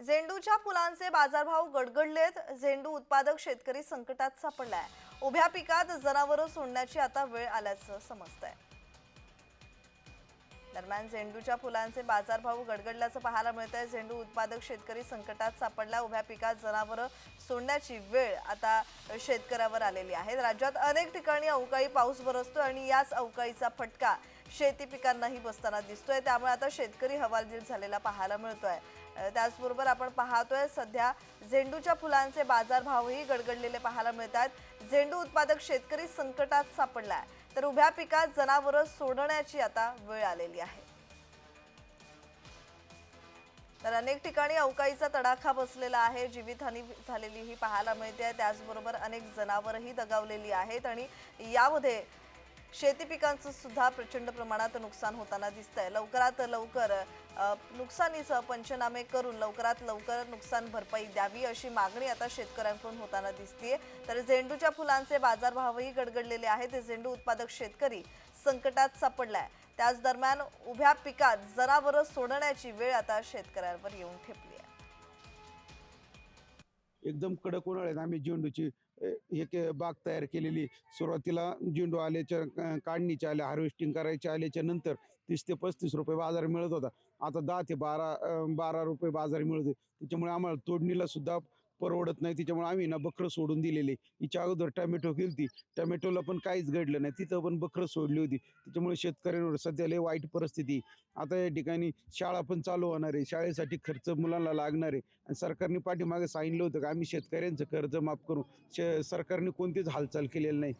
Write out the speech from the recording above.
झेंडूच्या फुलांचे बाजारभाव गडगडलेत. झेंडू उत्पादक शेतकरी संकटात सापडलाय. उभ्या पिकात जनावरं सोडण्याची आता वेळ आल्याचं समजतंय. दरम्यान झेंडूच्या फुलांचे बाजारभाव गडगडल्याचं पाहायला मिळत आहे झेंडू उत्पादक शेतकरी संकटात सापडला. उभ्या पिकात जनावरं सोडण्याची वेळ आता शेतकऱ्यावर आलेली आहे. राज्यात अनेक ठिकाणी अवकाळी पाऊस बरसतोय आणि याच अवकाळीचा फटका शेती पिकांनाही बसताना दिसतोय. त्यामुळे आता शेतकरी हवालदिल झालेला पाहायला मिळतोय. त्याचबरोबर आपण पाहतोय सध्या झेंडूच्या फुलांचे बाजारभावही गडगडलेले पाहायला मिळतात झेंडू उत्पादक शेतकरी संकटात सापडलाय. तर उभ्या पिकात जनावरं सोडण्याची आता वेळ आलेली आहे. तर अनेक ठिकाणी अवकाळीचा तडाखा बसलेला आहे. जीवितहानी झालेली ही पाहायला मिळते. त्याचबरोबर अनेक जनावरही दगावलेली आहेत आणि यामध्ये शेती पिकांचं सुद्धा प्रचंड प्रमाणात नुकसान होताना दिसतंय. लवकरात लवकर नुकसानीसह नुकसानीचं पंचनामे करून लवकरात लवकर नुकसान भरपाई द्यावी अशी मागणी आता शेतकऱ्यांकडून होताना दिसतीये. तर झेंडूच्या फुलांचे बाजारभावही गडगडलेले आहेत. झेंडू उत्पादक शेतकरी संकटात सापडलाय. त्याच दरम्यान उभ्या पिकात जनावरं सोडण्याची वेळ आता शेतकऱ्यांवर येऊन ठेपली आहे एकदम कडक उन्हाळ्यात आम्ही झेंडूची एक बाग तयार केलेली. सुरुवातीला झेंडू आल्याच्या काढणीच्या आल्या हार्वेस्टिंग करायच्या आल्याच्यानंतर तीस ते पस्तीस रुपये बाजार मिळत होता. आता दहा ते बारा बारा रुपये बाजार मिळतो त्याच्यामुळे आम्हाला तोडणीला सुद्धा परवडत नाही. त्याच्यामुळे आम्ही ना बकरं सोडून दिलेले. हिच्या अगोदर टॅमॅटो केली टॅमॅटोला पण काहीच घडलं नाही. तिथं पण बकरं सोडली होती. त्याच्यामुळे शेतकऱ्यांवर सध्या लय वाईट परिस्थिती आता या ठिकाणी शाळा पण चालू होणार आहे. शाळेसाठी खर्च मुलांना लागणार आहे. आणि सरकारने पाठीमागे सांगितलं होतं की आम्ही शेतकऱ्यांचं कर्ज माफ करू. श सरकारने कोणतीच हालचाल केलेली नाही.